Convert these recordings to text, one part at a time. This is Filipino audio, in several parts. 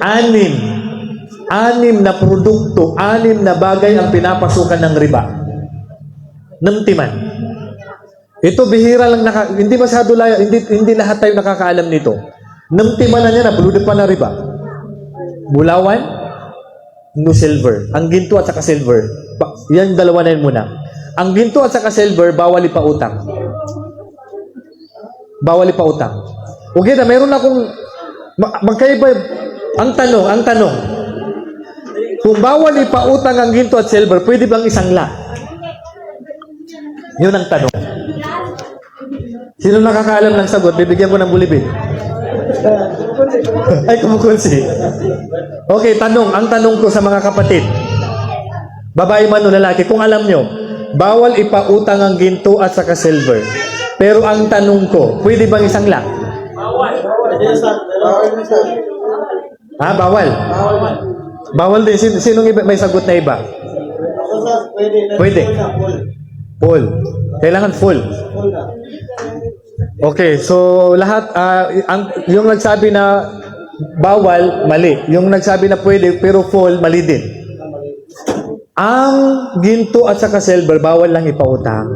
anim, anim na produkto, anim na bagay ang pinapasukan ng riba. Namtiman. Ito bihira lang naka, hindi masyado laya, hindi, hindi lahat tayo nakakaalam nito. Namtiman na niya na, buludin pa na riba. Bulawan, no silver. Ang ginto at saka silver. Yan dalawa na yun muna. Ang ginto at saka silver, bawal ipautang. Bawal ipautang. Okay na, meron akong ma- magkaiba. Ang tanong, ang tanong. Kung bawal ipautang ang ginto at silver, pwede bang isangla? Yun ang tanong. Sino nakakaalam ng sagot? Bibigyan ko ng bulibin. Ay, kumukunsi. Okay, tanong. Ang tanong ko sa mga kapatid. Babae man o lalaki, kung alam nyo, bawal ipautang ang ginto at saka silver. Pero ang tanong ko, pwede bang isangla? Ha, bawal. Bawal din. Sin sinong iba, may sagot na iba? Pwede. Full. Kailangan full. Okay, so lahat, ah, ang, yung nagsabi na bawal, mali. Yung nagsabi na pwede, pero full, mali din. Ang ginto at saka silver, bawal lang ipautang.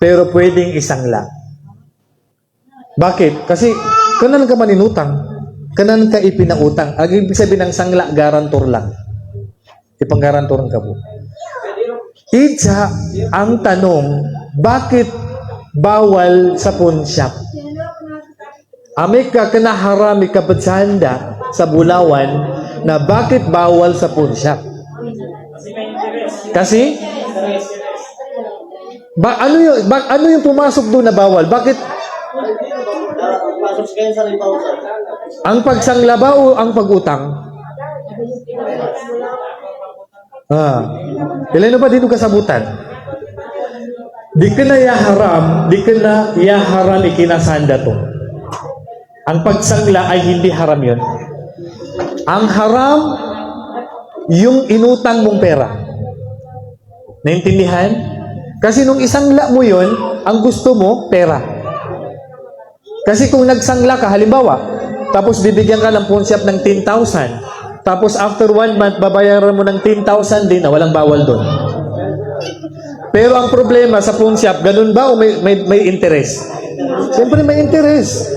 Pero pwedeng isangla. Bakit? Kasi kanan ka maninutang. Kanan ka ipinautang. Ang ibig sabihin ng sangla, garantor lang. Ipanggarantoran ka po. Itsa, ang tanong, bakit bawal sa pawn shop? Ame ka kanaharami ka batsanda sa Bulawan na bakit bawal sa pawn shop? Kasi ba ano yung ba, ano yung pumasok doon na bawal? Bakit Ang pagsangla ba o ang pag-utang? Ah. Ilan ba dito kasabutan? Di ka na yaharam, di ka na yaharam ikinasanda to. Ang pagsangla ay hindi haram yun. Ang haram, yung inutang mong pera. Naintindihan? Kasi nung isangla mo yun, ang gusto mo, pera. Kasi kung nagsangla ka, halimbawa, tapos bibigyan ka ng shop ng 10,000, tapos after one month, babayaran mo ng 10,000 din, na walang bawal doon. Pero ang problema sa shop, ganun ba o may, may, may interest? Siyempre may interest.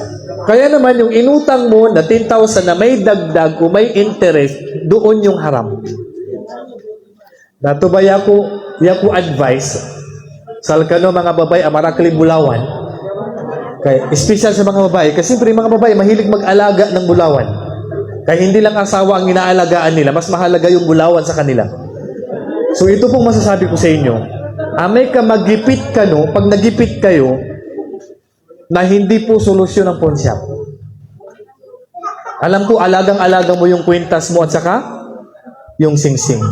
Kaya naman yung inutang mo na 10,000 na may dagdag o may interest, doon yung haram. Dato ba yaku, yaku advice, salkano mga babay amarakli bulawan, kaya, special sa mga babae, kasi siyempre mga babae mahilig mag-alaga ng bulawan. Kaya hindi lang asawa ang inaalagaan nila, mas mahalaga yung bulawan sa kanila. So ito pong masasabi ko sa inyo, amay ka magipit ka no, pag nagipit kayo, na hindi po solusyon ang pawn. Alam ko, alagang-alaga mo yung kwintas mo at saka yung singsing.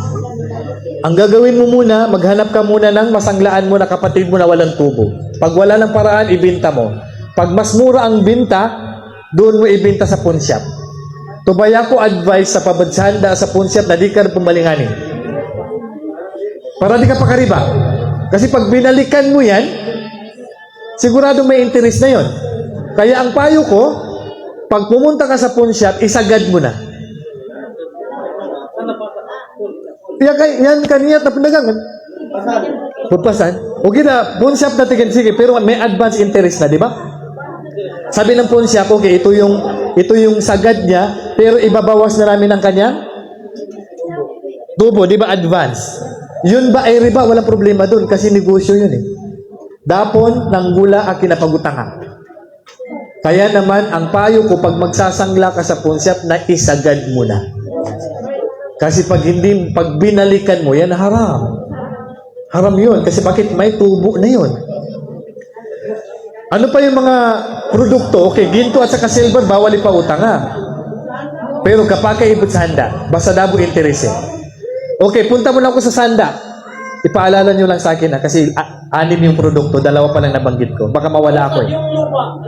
Ang gagawin mo muna, maghanap ka muna ng masanglaan mo na kapatid mo na walang tubo. Pag wala ng paraan, ibinta mo. Pag mas mura ang binta, doon mo ibinta sa pawn shop. Tubaya ko advice sa pabadsanda sa pawn na di ka pumalinganin. Para di ka pakariba. Kasi pag binalikan mo yan, sigurado may interest na yon. Kaya ang payo ko, pag pumunta ka sa pawn isagad mo na. Yan, yan kaniyat na pinagangan. Pupasan. Okay na, pawn shop na tigil, sige, pero may advance interest na, di ba? Sabi ng shop, okay, ito yung, ito yung sagad niya, pero ibabawas na namin ang kanyang tubo, di ba, advance. Yun ba ay riba? Walang problema doon kasi negosyo yun eh. Dapon ng gula ang kinapagutangan. Kaya naman, ang payo ko, pag magsasangla ka sa pawn shop, na isagad mo na. Kasi pag hindi, pag binalikan mo, yan haram. Haram yun. Kasi bakit may tubo na yun? Ano pa yung mga produkto? Okay, ginto at saka silver, bawal ipautang ha. Pero kapag kayo ibut sa handa, basta dabo interest eh. Okay, punta mo lang ako sa sanda. Ipaalala nyo lang sa akin ha, kasi a- anim yung produkto, dalawa pa lang nabanggit ko. Baka mawala ako eh.